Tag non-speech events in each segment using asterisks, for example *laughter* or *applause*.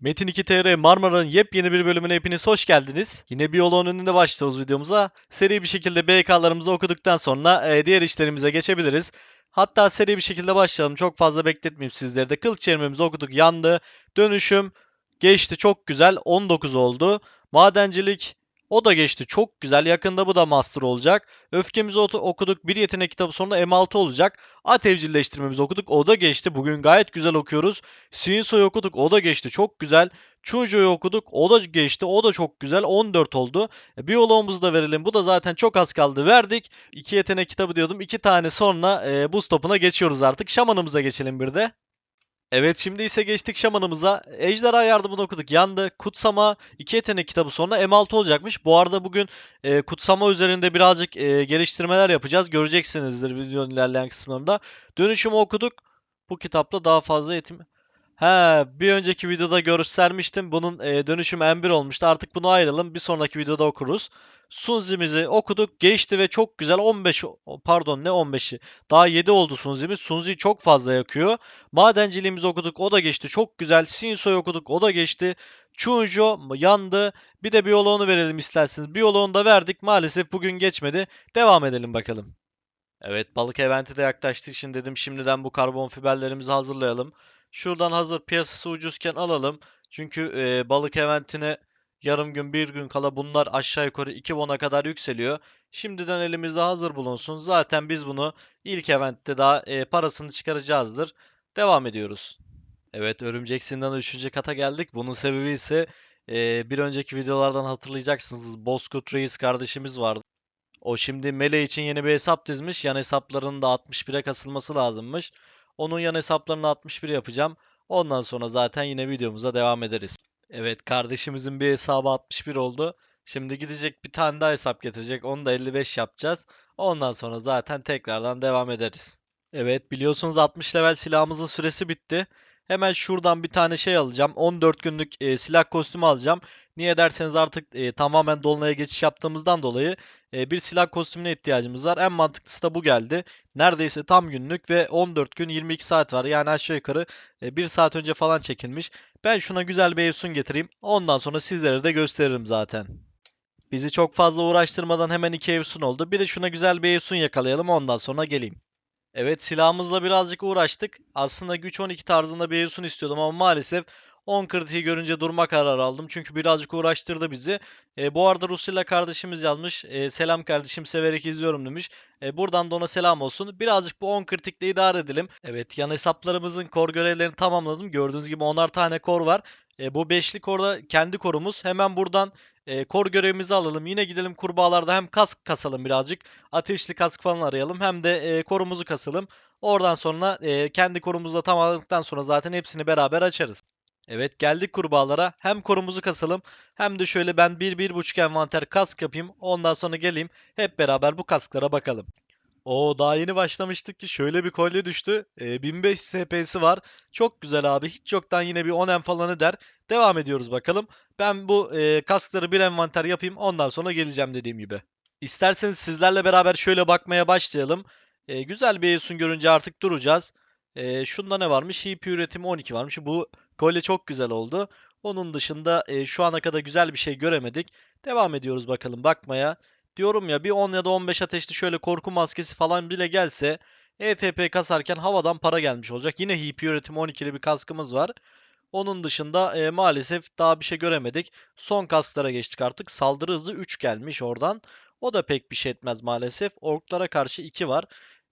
Metin 2 TR Marmara'nın yepyeni bir bölümüne hepiniz hoş geldiniz. Yine bir yolun önünde başlıyoruz videomuza. Seri bir şekilde BK'larımızı okuduktan sonra e, diğer işlerimize geçebiliriz. Hatta seri bir şekilde başlayalım. Çok fazla bekletmeyeyim sizleri de. Kılıç çevirmemizi okuduk. Yandı. Dönüşüm geçti. Çok güzel. 19 oldu. Madencilik o da geçti. Çok güzel. Yakında bu da master olacak. Öfkemizi okuduk. Bir yetenek kitabı sonra M6 olacak. At evcilleştirmemizi okuduk. O da geçti. Bugün gayet güzel okuyoruz. Shinso'yu okuduk. O da geçti. Çok güzel. Chunjo'yu okuduk. O da geçti. O da çok güzel. 14 oldu. E, Biyoloğumuzu da verelim. Bu da zaten çok az kaldı. Verdik. İki yetenek kitabı diyordum. İki tane sonra e, buz topuna geçiyoruz artık. Şamanımıza geçelim bir de. Evet şimdi ise geçtik şamanımıza. Ejderha yardımını okuduk. Yandı. Kutsama iki yetenek kitabı sonra M6 olacakmış. Bu arada bugün e, kutsama üzerinde birazcık e, geliştirmeler yapacağız. Göreceksinizdir videonun ilerleyen kısımlarında. Dönüşümü okuduk. Bu kitapta daha fazla eğitim... He, bir önceki videoda göstermiştim. Bunun e, dönüşüm M1 olmuştu. Artık bunu ayıralım. Bir sonraki videoda okuruz. Sunzi'mizi okuduk. Geçti ve çok güzel 15 o- pardon ne 15'i? Daha 7 oldu Sunzi'miz. Sunzi çok fazla yakıyor. Madenciliğimizi okuduk. O da geçti. Çok güzel. Shinso'yu okuduk. O da geçti. Chunjo yandı. Bir de biyoloğunu verelim isterseniz. Biyoloğunu da verdik. Maalesef bugün geçmedi. Devam edelim bakalım. Evet balık eventi de yaklaştık. Şimdi dedim şimdiden bu karbon fiberlerimizi hazırlayalım. Şuradan hazır piyasası ucuzken alalım. Çünkü e, balık eventine yarım gün bir gün kala bunlar aşağı yukarı 2 won'a kadar yükseliyor. Şimdiden elimizde hazır bulunsun. Zaten biz bunu ilk eventte daha e, parasını çıkaracağızdır. Devam ediyoruz. Evet Örümcek Zindanı 3. kata geldik. Bunun sebebi ise e, bir önceki videolardan hatırlayacaksınız. Bozkurt Reis kardeşimiz vardı. O şimdi Mele için yeni bir hesap dizmiş. Yan hesaplarının da 61'e kasılması lazımmış. Onun yan hesaplarını 61 yapacağım. Ondan sonra zaten yine videomuza devam ederiz. Evet kardeşimizin bir hesabı 61 oldu. Şimdi gidecek bir tane daha hesap getirecek. Onu da 55 yapacağız. Ondan sonra zaten tekrardan devam ederiz. Evet biliyorsunuz 60 level silahımızın süresi bitti. Hemen şuradan bir tane şey alacağım. 14 günlük e, silah kostümü alacağım. Niye derseniz artık e, tamamen dolunaya geçiş yaptığımızdan dolayı e, bir silah kostümüne ihtiyacımız var. En mantıklısı da bu geldi. Neredeyse tam günlük ve 14 gün 22 saat var. Yani aşağı yukarı 1 saat önce falan çekilmiş. Ben şuna güzel bir Evsun getireyim. Ondan sonra sizlere de gösteririm zaten. Bizi çok fazla uğraştırmadan hemen iki Evsun oldu. Bir de şuna güzel bir Evsun yakalayalım ondan sonra geleyim. Evet silahımızla birazcık uğraştık. Aslında güç 12 tarzında bir Evsun istiyordum ama maalesef 10 kritiği görünce durma kararı aldım. Çünkü birazcık uğraştırdı bizi. E, bu arada Rusilla kardeşimiz yazmış. E, selam kardeşim severek izliyorum demiş. E, buradan da ona selam olsun. Birazcık bu 10 kritikle idare edelim. Evet yan hesaplarımızın kor görevlerini tamamladım. Gördüğünüz gibi 10'ar tane kor var. E, bu beşli korda kendi korumuz. Hemen buradan e, kor görevimizi alalım. Yine gidelim kurbağalarda hem kask kasalım birazcık. Ateşli kask falan arayalım. Hem de e, korumuzu kasalım. Oradan sonra e, kendi korumuzu da tamamladıktan sonra zaten hepsini beraber açarız. Evet geldik kurbağalara. Hem korumuzu kasalım hem de şöyle ben bir bir buçuk envanter kask yapayım. Ondan sonra geleyim hep beraber bu kasklara bakalım. Oo daha yeni başlamıştık ki şöyle bir kolye düştü. Ee, 1500 SP'si var. Çok güzel abi. Hiç yoktan yine bir 10 en falan eder. Devam ediyoruz bakalım. Ben bu e, kaskları bir envanter yapayım. Ondan sonra geleceğim dediğim gibi. İsterseniz sizlerle beraber şöyle bakmaya başlayalım. E, güzel bir Aesun görünce artık duracağız. E, şunda ne varmış? HP üretimi 12 varmış. Bu kolye çok güzel oldu. Onun dışında e, şu ana kadar güzel bir şey göremedik. Devam ediyoruz bakalım bakmaya. Diyorum ya bir 10 ya da 15 ateşli şöyle korku maskesi falan bile gelse ETP kasarken havadan para gelmiş olacak. Yine HP üretimi 12'li bir kaskımız var. Onun dışında e, maalesef daha bir şey göremedik. Son kasklara geçtik artık. Saldırı hızı 3 gelmiş oradan. O da pek bir şey etmez maalesef. Orklara karşı 2 var.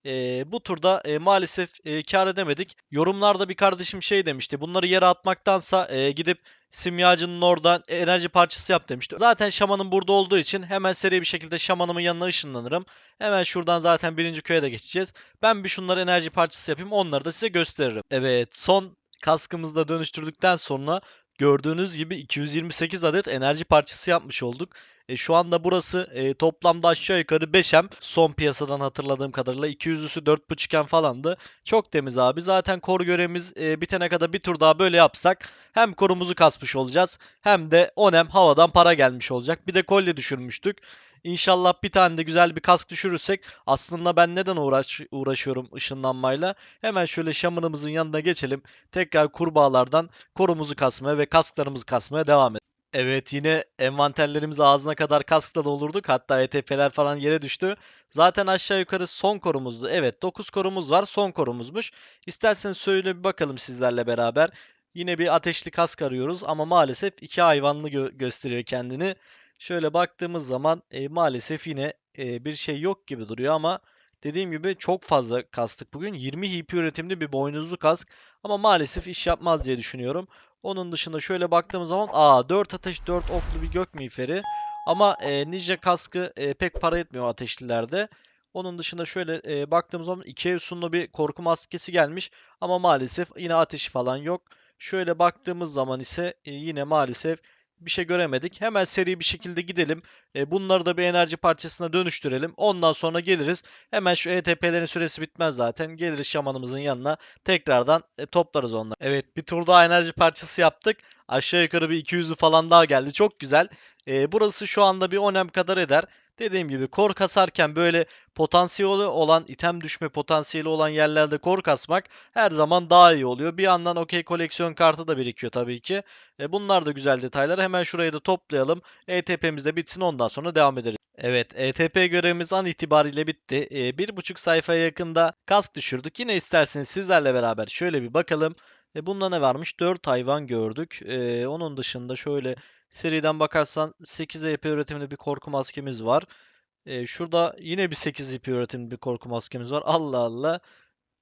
E, bu turda e, maalesef e, kar edemedik. Yorumlarda bir kardeşim şey demişti. Bunları yere atmaktansa e, gidip simyacının oradan enerji parçası yap demişti. Zaten şamanın burada olduğu için hemen seri bir şekilde şamanımın yanına ışınlanırım. Hemen şuradan zaten birinci köye de geçeceğiz. Ben bir şunları enerji parçası yapayım. Onları da size gösteririm. Evet son kaskımızı da dönüştürdükten sonra gördüğünüz gibi 228 adet enerji parçası yapmış olduk. E, şu anda burası e, toplamda aşağı yukarı 5M. Son piyasadan hatırladığım kadarıyla 200'lüsü 4.5M falandı. Çok temiz abi. Zaten kor görevimiz e, bitene kadar bir tur daha böyle yapsak hem korumuzu kasmış olacağız hem de 10M havadan para gelmiş olacak. Bir de kolye düşürmüştük. İnşallah bir tane de güzel bir kask düşürürsek aslında ben neden uğraş uğraşıyorum ışınlanmayla? Hemen şöyle şamanımızın yanına geçelim. Tekrar kurbağalardan korumuzu kasmaya ve kasklarımızı kasmaya devam edelim. Evet yine envanterlerimiz ağzına kadar kaskla doldurduk. Hatta ETP'ler falan yere düştü. Zaten aşağı yukarı son korumuzdu. Evet 9 korumuz var. Son korumuzmuş. İsterseniz söyle bir bakalım sizlerle beraber. Yine bir ateşli kask arıyoruz ama maalesef iki hayvanlı gö- gösteriyor kendini. Şöyle baktığımız zaman e, maalesef yine e, bir şey yok gibi duruyor ama dediğim gibi çok fazla kastık bugün. 20 HP üretimli bir boynuzlu kask ama maalesef iş yapmaz diye düşünüyorum. Onun dışında şöyle baktığımız zaman aa 4 ateş 4 oklu bir gök miğferi ama e, ninja kaskı e, pek para etmiyor ateşlilerde. Onun dışında şöyle e, baktığımız zaman 2 Eusun'lu bir korku maskesi gelmiş ama maalesef yine ateşi falan yok. Şöyle baktığımız zaman ise e, yine maalesef bir şey göremedik. Hemen seri bir şekilde gidelim. E, bunları da bir enerji parçasına dönüştürelim. Ondan sonra geliriz. Hemen şu ETP'lerin süresi bitmez zaten. Geliriz şamanımızın yanına. Tekrardan e, toplarız onları. Evet bir tur daha enerji parçası yaptık. Aşağı yukarı bir 200'ü falan daha geldi. Çok güzel. E, burası şu anda bir 10M kadar eder. Dediğim gibi kor kasarken böyle potansiyeli olan, item düşme potansiyeli olan yerlerde kor kasmak her zaman daha iyi oluyor. Bir yandan okey koleksiyon kartı da birikiyor tabii ki. E, bunlar da güzel detaylar. Hemen şurayı da toplayalım. ETP'miz de bitsin ondan sonra devam ederiz. Evet, ETP görevimiz an itibariyle bitti. E, bir buçuk sayfaya yakında kask düşürdük. Yine isterseniz sizlerle beraber şöyle bir bakalım. E, bunda ne varmış? 4 hayvan gördük. E, onun dışında şöyle seriden bakarsan 8 EP üretimli bir korku maskemiz var. E, şurada yine bir 8 EP üretimli bir korku maskemiz var. Allah Allah.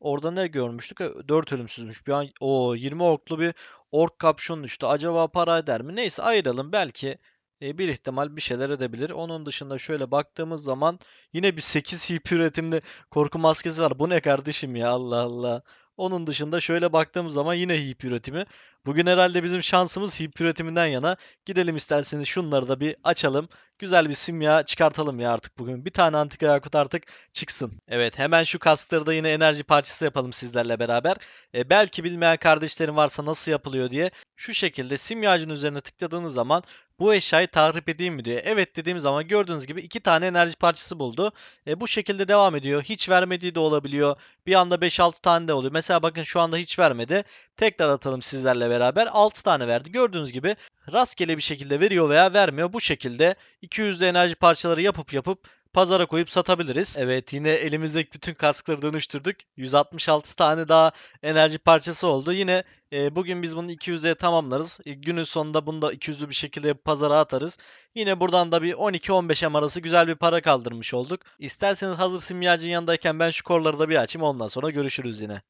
Orada ne görmüştük? 4 ölümsüzmüş. Bir an o 20 oklu bir ork kapşon düştü. Acaba para eder mi? Neyse ayıralım. Belki e, bir ihtimal bir şeyler edebilir. Onun dışında şöyle baktığımız zaman yine bir 8 HP üretimli korku maskesi var. Bu ne kardeşim ya Allah Allah. Onun dışında şöyle baktığımız zaman yine HP üretimi. Bugün herhalde bizim şansımız HP üretiminden yana. Gidelim isterseniz şunları da bir açalım. Güzel bir simya çıkartalım ya artık bugün. Bir tane antika yakut artık çıksın. Evet hemen şu kaskları da yine enerji parçası yapalım sizlerle beraber. E, belki bilmeyen kardeşlerim varsa nasıl yapılıyor diye. Şu şekilde simyacın üzerine tıkladığınız zaman bu eşyayı tahrip edeyim mi diyor. Evet dediğim zaman gördüğünüz gibi iki tane enerji parçası buldu. E, bu şekilde devam ediyor. Hiç vermediği de olabiliyor. Bir anda 5-6 tane de oluyor. Mesela bakın şu anda hiç vermedi. Tekrar atalım sizlerle beraber. 6 tane verdi. Gördüğünüz gibi rastgele bir şekilde veriyor veya vermiyor. Bu şekilde 200'de enerji parçaları yapıp yapıp pazara koyup satabiliriz. Evet yine elimizdeki bütün kaskları dönüştürdük. 166 tane daha enerji parçası oldu. Yine e, bugün biz bunu 200'e tamamlarız. E, günün sonunda bunu da 200'lü bir şekilde pazara atarız. Yine buradan da bir 12-15 arası güzel bir para kaldırmış olduk. İsterseniz hazır simyacının yanındayken ben şu korları da bir açayım ondan sonra görüşürüz yine.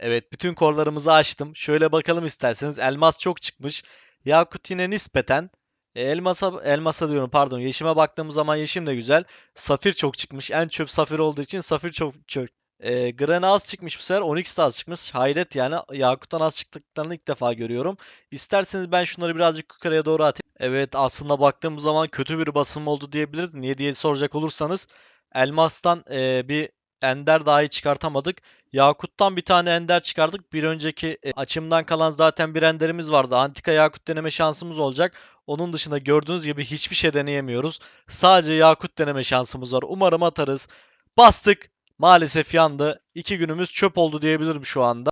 Evet bütün korlarımızı açtım. Şöyle bakalım isterseniz. Elmas çok çıkmış. Yakut yine nispeten. E, elmasa, elmasa diyorum pardon. Yeşime baktığımız zaman yeşim de güzel. Safir çok çıkmış. En çöp safir olduğu için safir çok çöp. E, Gran'a az çıkmış bu sefer. Onyx de az çıkmış. Hayret yani. Yakut'tan az çıktıklarını ilk defa görüyorum. İsterseniz ben şunları birazcık yukarıya doğru atayım. Evet aslında baktığımız zaman kötü bir basım oldu diyebiliriz. Niye diye soracak olursanız. Elmas'tan e, bir ender dahi çıkartamadık. Yakut'tan bir tane ender çıkardık. Bir önceki e, açımdan kalan zaten bir enderimiz vardı. Antika Yakut deneme şansımız olacak. Onun dışında gördüğünüz gibi hiçbir şey deneyemiyoruz. Sadece Yakut deneme şansımız var. Umarım atarız. Bastık. Maalesef yandı. İki günümüz çöp oldu diyebilirim şu anda.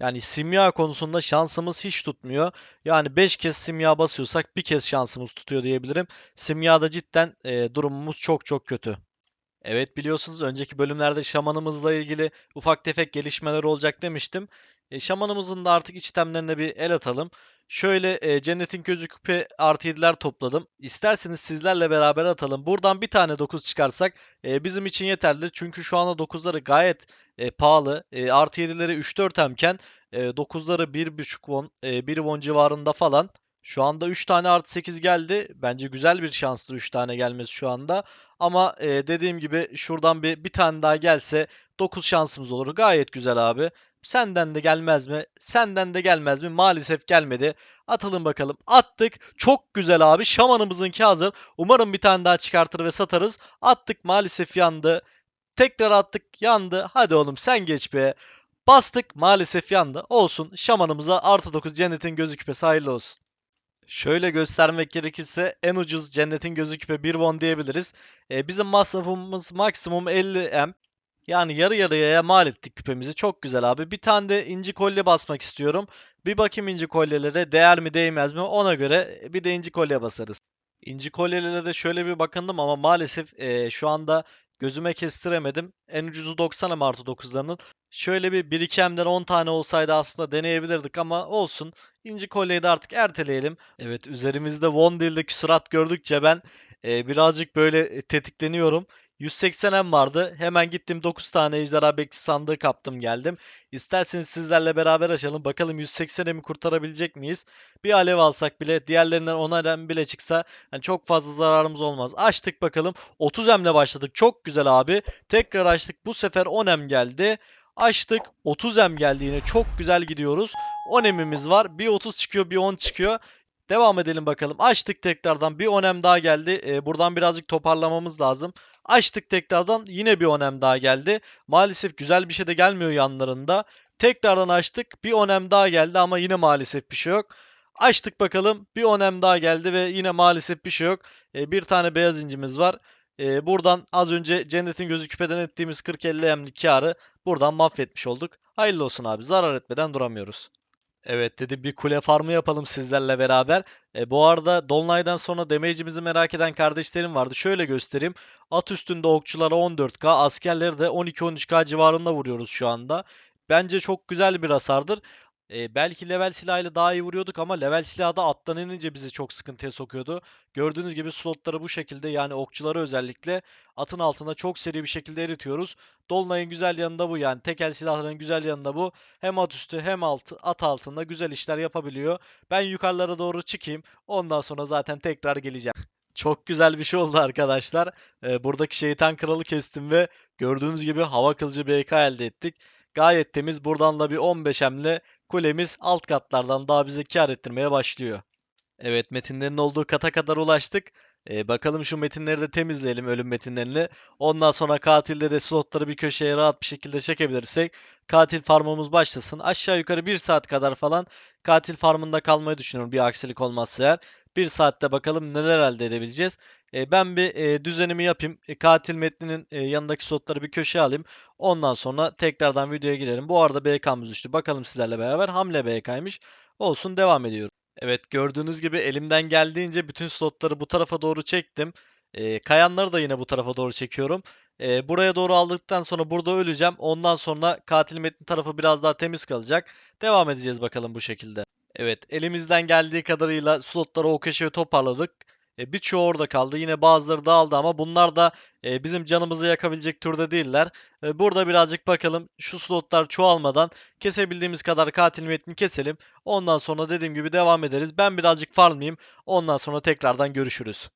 Yani simya konusunda şansımız hiç tutmuyor. Yani 5 kez simya basıyorsak bir kez şansımız tutuyor diyebilirim. Simyada cidden e, durumumuz çok çok kötü. Evet biliyorsunuz önceki bölümlerde şamanımızla ilgili ufak tefek gelişmeler olacak demiştim. E, şamanımızın da artık içtemlerine bir el atalım. Şöyle e, cennetin gözü küpe artı 7'ler topladım. İsterseniz sizlerle beraber atalım. Buradan bir tane 9 çıkarsak e, bizim için yeterlidir. Çünkü şu anda 9'ları gayet e, pahalı. E, artı 7'leri 3-4 emken e, 9'ları 1.5 won, e, 1 won civarında falan. Şu anda 3 tane artı 8 geldi. Bence güzel bir şanslı 3 tane gelmesi şu anda. Ama e, dediğim gibi şuradan bir, bir tane daha gelse 9 şansımız olur. Gayet güzel abi. Senden de gelmez mi? Senden de gelmez mi? Maalesef gelmedi. Atalım bakalım. Attık. Çok güzel abi. Şamanımızınki hazır. Umarım bir tane daha çıkartır ve satarız. Attık maalesef yandı. Tekrar attık yandı. Hadi oğlum sen geç be. Bastık maalesef yandı. Olsun şamanımıza artı 9 cennetin gözü küpesi hayırlı olsun. Şöyle göstermek gerekirse en ucuz cennetin gözü küpe 1 won diyebiliriz. Ee, bizim masrafımız maksimum 50 M. Yani yarı yarıya mal ettik küpemizi. Çok güzel abi. Bir tane de inci kolye basmak istiyorum. Bir bakayım inci kolyelere değer mi değmez mi ona göre bir de inci kolye basarız. İnci kolyelere de şöyle bir bakındım ama maalesef eee, şu anda gözüme kestiremedim. En ucuzu 90 M artı 9'larının. Şöyle bir 1-2 M'den 10 tane olsaydı aslında deneyebilirdik ama olsun. İnci kolyeyi de artık erteleyelim. Evet üzerimizde Von değil de küsurat gördükçe ben eee, birazcık böyle e, tetikleniyorum. 180 M vardı. Hemen gittim 9 tane ejderha bekçi sandığı kaptım geldim. İsterseniz sizlerle beraber açalım. Bakalım 180 M'i kurtarabilecek miyiz? Bir alev alsak bile diğerlerinden 10 M bile çıksa hani çok fazla zararımız olmaz. Açtık bakalım. 30 M'le başladık. Çok güzel abi. Tekrar açtık. Bu sefer 10 M geldi. Açtık. 30 M geldi yine. Çok güzel gidiyoruz. 10 M'imiz var. Bir 30 çıkıyor, bir 10 çıkıyor. Devam edelim bakalım. Açtık tekrardan. Bir 10 M daha geldi. Ee, buradan birazcık toparlamamız lazım. Açtık tekrardan. Yine bir 10 M daha geldi. Maalesef güzel bir şey de gelmiyor yanlarında. Tekrardan açtık. Bir 10 M daha geldi ama yine maalesef bir şey yok. Açtık bakalım. Bir 10 M daha geldi ve yine maalesef bir şey yok. Ee, bir tane beyaz incimiz var. Ee, buradan az önce cennetin gözü küpeden ettiğimiz 40-50 M'lik karı buradan mahvetmiş olduk. Hayırlı olsun abi. Zarar etmeden duramıyoruz. Evet dedi bir kule farmı yapalım sizlerle beraber. E, bu arada Dolunay'dan sonra damage'imizi merak eden kardeşlerim vardı. Şöyle göstereyim. At üstünde okçulara 14k, askerleri de 12-13k civarında vuruyoruz şu anda. Bence çok güzel bir hasardır. E, belki level silahıyla daha iyi vuruyorduk ama level silahı da attan inince bizi çok sıkıntıya sokuyordu. Gördüğünüz gibi slotları bu şekilde yani okçuları özellikle atın altında çok seri bir şekilde eritiyoruz. Dolunay'ın güzel yanında bu yani tekel silahların güzel yanında bu. Hem at üstü hem altı, at altında güzel işler yapabiliyor. Ben yukarılara doğru çıkayım. Ondan sonra zaten tekrar geleceğim. *laughs* Çok güzel bir şey oldu arkadaşlar. Ee, buradaki şeytan kralı kestim ve gördüğünüz gibi hava kılıcı BK elde ettik. Gayet temiz. Buradan da bir 15 emle kulemiz alt katlardan daha bize kar ettirmeye başlıyor. Evet metinlerin olduğu kata kadar ulaştık. Ee, bakalım şu metinleri de temizleyelim ölüm metinlerini. Ondan sonra katilde de slotları bir köşeye rahat bir şekilde çekebilirsek katil farmımız başlasın. Aşağı yukarı 1 saat kadar falan katil farmında kalmayı düşünüyorum bir aksilik olmazsa eğer. 1 saatte bakalım neler elde edebileceğiz. E, ben bir e, düzenimi yapayım. E, katil metninin e, yanındaki slotları bir köşeye alayım. Ondan sonra tekrardan videoya girelim. Bu arada BK'mız düştü. Bakalım sizlerle beraber. Hamle BK'ymış. Olsun devam ediyorum. Evet gördüğünüz gibi elimden geldiğince bütün slotları bu tarafa doğru çektim. E, kayanları da yine bu tarafa doğru çekiyorum. E, buraya doğru aldıktan sonra burada öleceğim. Ondan sonra katil metni tarafı biraz daha temiz kalacak. Devam edeceğiz bakalım bu şekilde. Evet elimizden geldiği kadarıyla slotları o köşeye toparladık. E, birçoğu orada kaldı. Yine bazıları dağıldı ama bunlar da e, bizim canımızı yakabilecek türde değiller. E, burada birazcık bakalım şu slotlar çoğalmadan kesebildiğimiz kadar katil metni keselim. Ondan sonra dediğim gibi devam ederiz. Ben birazcık farmlayayım. Ondan sonra tekrardan görüşürüz.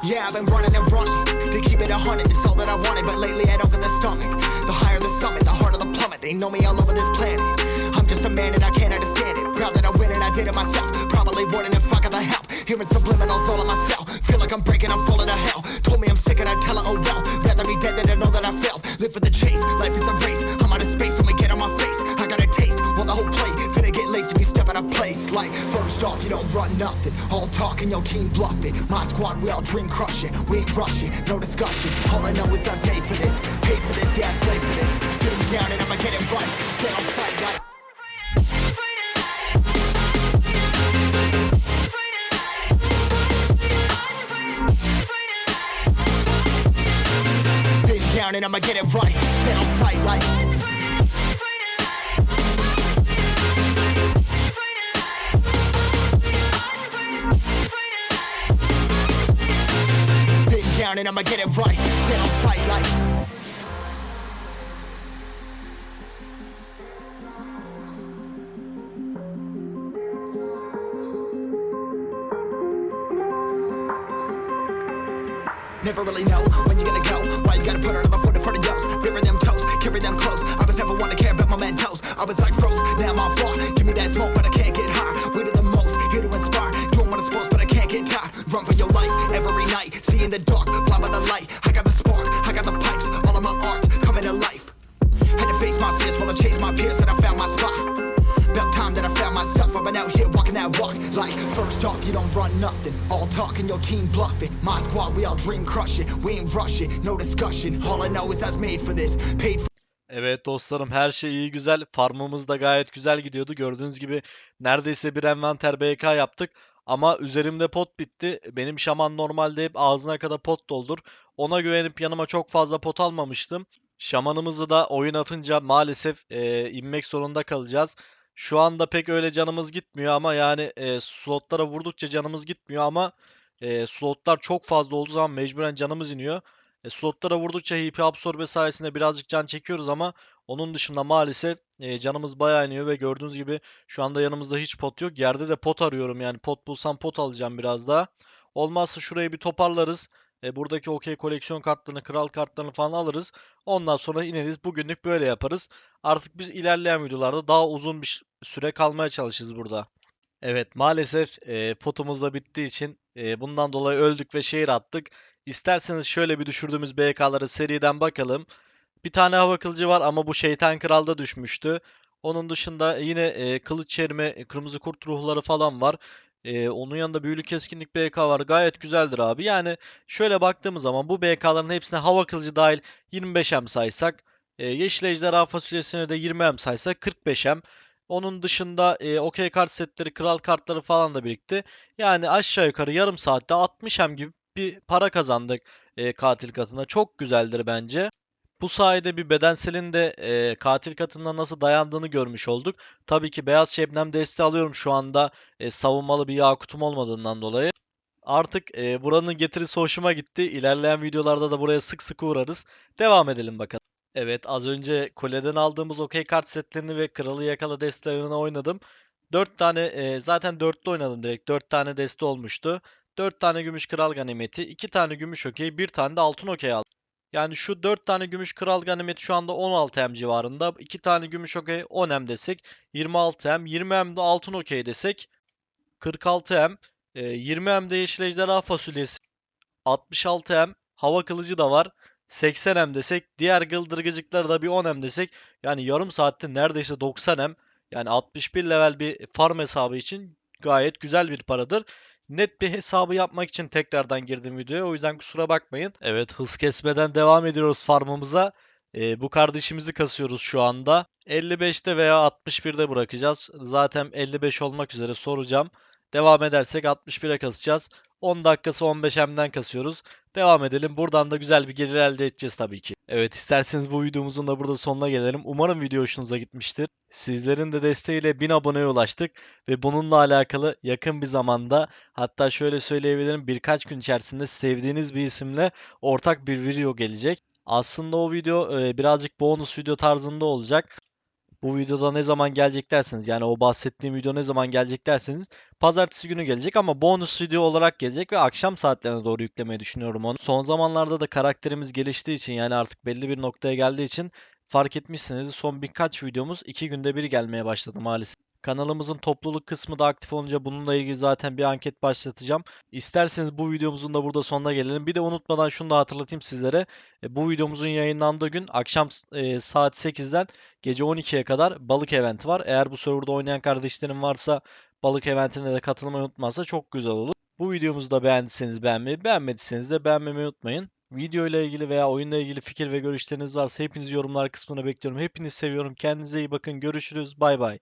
Yeah, I've been running and running to keep it a hundred. It's all that I wanted, but lately I don't get the stomach. The higher the summit, the harder the plummet. They know me all over this planet. I'm just a man and I can't understand it. Proud that I win and I did it myself. Probably wouldn't if I got the help. Hearing subliminals all on myself. Feel like I'm breaking, I'm falling to hell. Told me I'm sick and I tell her, oh well. Rather be dead than to know that I failed. Live for the chase, life is a race. I'm out of space, I'ma get on my face. I got want the whole plate. Finna get laced if you step out of place. Like, first off, you don't run nothing. All talk and your team bluffing. My squad, we all dream crushing. We ain't rushing, no discussion. All I know is us made for this. Paid for this, yeah, slave for this. Been down and I'ma get it right. Get on sight like. And I'ma get it right. Dead on sight like. Down and I'ma get it right. Dead on sight like. Never really know when you're gonna go. Why you gotta put another foot in front of yours? Bury them toes, carry them close. I was never one to care about my mentos. I was like froze, now I'm on floor. Give me that smoke, but I can't get high. We do the most, here to inspire. Doing what I'm supposed, but I can't get tired. Run for your life every night. İn the dark, blind by the light. I got the spark, I got the pipes. All of my arts coming to life. Had to face my fears while I my peers that I found my spot. About time that I found myself. I've been out here walking that walk. Like, first off, you don't run nothing. All talk and your team bluffing. My squad, we all dream crush. We ain't rushing, no discussion. All I know is I was made for this. Paid for Evet dostlarım her şey iyi güzel. Farmımız da gayet güzel gidiyordu. Gördüğünüz gibi neredeyse bir envanter BK yaptık. Ama üzerimde pot bitti. Benim şaman normalde hep ağzına kadar pot doldur. Ona güvenip yanıma çok fazla pot almamıştım. Şamanımızı da oyun atınca maalesef e, inmek zorunda kalacağız. Şu anda pek öyle canımız gitmiyor ama yani e, slotlara vurdukça canımız gitmiyor ama e, slotlar çok fazla olduğu zaman mecburen canımız iniyor. E, slotlara vurdukça HP absorbe sayesinde birazcık can çekiyoruz ama onun dışında maalesef e, canımız bayağı iniyor ve gördüğünüz gibi şu anda yanımızda hiç pot yok. Yerde de pot arıyorum yani pot bulsam pot alacağım biraz daha. Olmazsa şurayı bir toparlarız. E, buradaki okey koleksiyon kartlarını, kral kartlarını falan alırız. Ondan sonra ineriz. Bugünlük böyle yaparız. Artık biz ilerleyen videolarda daha uzun bir süre kalmaya çalışırız burada. Evet maalesef e, potumuz da bittiği için e, bundan dolayı öldük ve şehir attık. İsterseniz şöyle bir düşürdüğümüz BK'ları seriden bakalım. Bir tane hava kılıcı var ama bu şeytan kralda düşmüştü. Onun dışında yine e, kılıç çevirme, e, kırmızı kurt ruhları falan var. E, onun yanında büyülü keskinlik BK var. Gayet güzeldir abi. Yani şöyle baktığımız zaman bu BK'ların hepsine hava kılıcı dahil 25M saysak, e, yeşil ejderha fasulyesine de 20M saysak 45M. Onun dışında e, okey kart setleri, kral kartları falan da birikti. Yani aşağı yukarı yarım saatte 60M gibi bir para kazandık e, katil katına. Çok güzeldir bence. Bu sayede bir bedenselin de e, katil katında nasıl dayandığını görmüş olduk. Tabii ki beyaz şebnem desteği alıyorum şu anda e, savunmalı bir yakutum olmadığından dolayı. Artık e, buranın getirisi hoşuma gitti. İlerleyen videolarda da buraya sık sık uğrarız. Devam edelim bakalım. Evet az önce kuleden aldığımız okey kart setlerini ve kralı yakala destelerini oynadım. 4 tane e, zaten 4'lü oynadım direkt. 4 tane deste olmuştu. 4 tane gümüş kral ganimeti, 2 tane gümüş okey, 1 tane de altın okey aldım. Yani şu 4 tane gümüş kral ganimeti şu anda 16M civarında. 2 tane gümüş okey 10M desek 26M. 20M de altın okey desek 46M. E, 20M de yeşil ejderha fasulyesi. 66M. Hava kılıcı da var. 80M desek. Diğer gıldırgıcıkları da bir 10M desek. Yani yarım saatte neredeyse 90M. Yani 61 level bir farm hesabı için gayet güzel bir paradır. Net bir hesabı yapmak için tekrardan girdim videoya. O yüzden kusura bakmayın. Evet hız kesmeden devam ediyoruz farmımıza. Ee, bu kardeşimizi kasıyoruz şu anda. 55'te veya 61'de bırakacağız. Zaten 55 olmak üzere soracağım. Devam edersek 61'e kasacağız. 10 dakikası 15M'den kasıyoruz. Devam edelim. Buradan da güzel bir gelir elde edeceğiz tabii ki. Evet isterseniz bu videomuzun da burada sonuna gelelim. Umarım video hoşunuza gitmiştir. Sizlerin de desteğiyle 1000 aboneye ulaştık ve bununla alakalı yakın bir zamanda hatta şöyle söyleyebilirim birkaç gün içerisinde sevdiğiniz bir isimle ortak bir video gelecek. Aslında o video e, birazcık bonus video tarzında olacak. Bu videoda ne zaman gelecek derseniz yani o bahsettiğim video ne zaman gelecek derseniz pazartesi günü gelecek ama bonus video olarak gelecek ve akşam saatlerine doğru yüklemeyi düşünüyorum onu. Son zamanlarda da karakterimiz geliştiği için yani artık belli bir noktaya geldiği için fark etmişsiniz son birkaç videomuz iki günde bir gelmeye başladı maalesef. Kanalımızın topluluk kısmı da aktif olunca bununla ilgili zaten bir anket başlatacağım. İsterseniz bu videomuzun da burada sonuna gelelim. Bir de unutmadan şunu da hatırlatayım sizlere. E, Bu videomuzun yayınlandığı gün akşam e, saat 8'den gece 12'ye kadar balık eventi var. Eğer bu serverda oynayan kardeşlerim varsa balık eventine de katılmayı unutmazsa çok güzel olur. Bu videomuzu da beğendiyseniz beğenmeyi, beğenmediyseniz de beğenmemeyi unutmayın. Video ile ilgili veya oyunla ilgili fikir ve görüşleriniz varsa hepinizi yorumlar kısmına bekliyorum. Hepinizi seviyorum. Kendinize iyi bakın. Görüşürüz. Bay bay.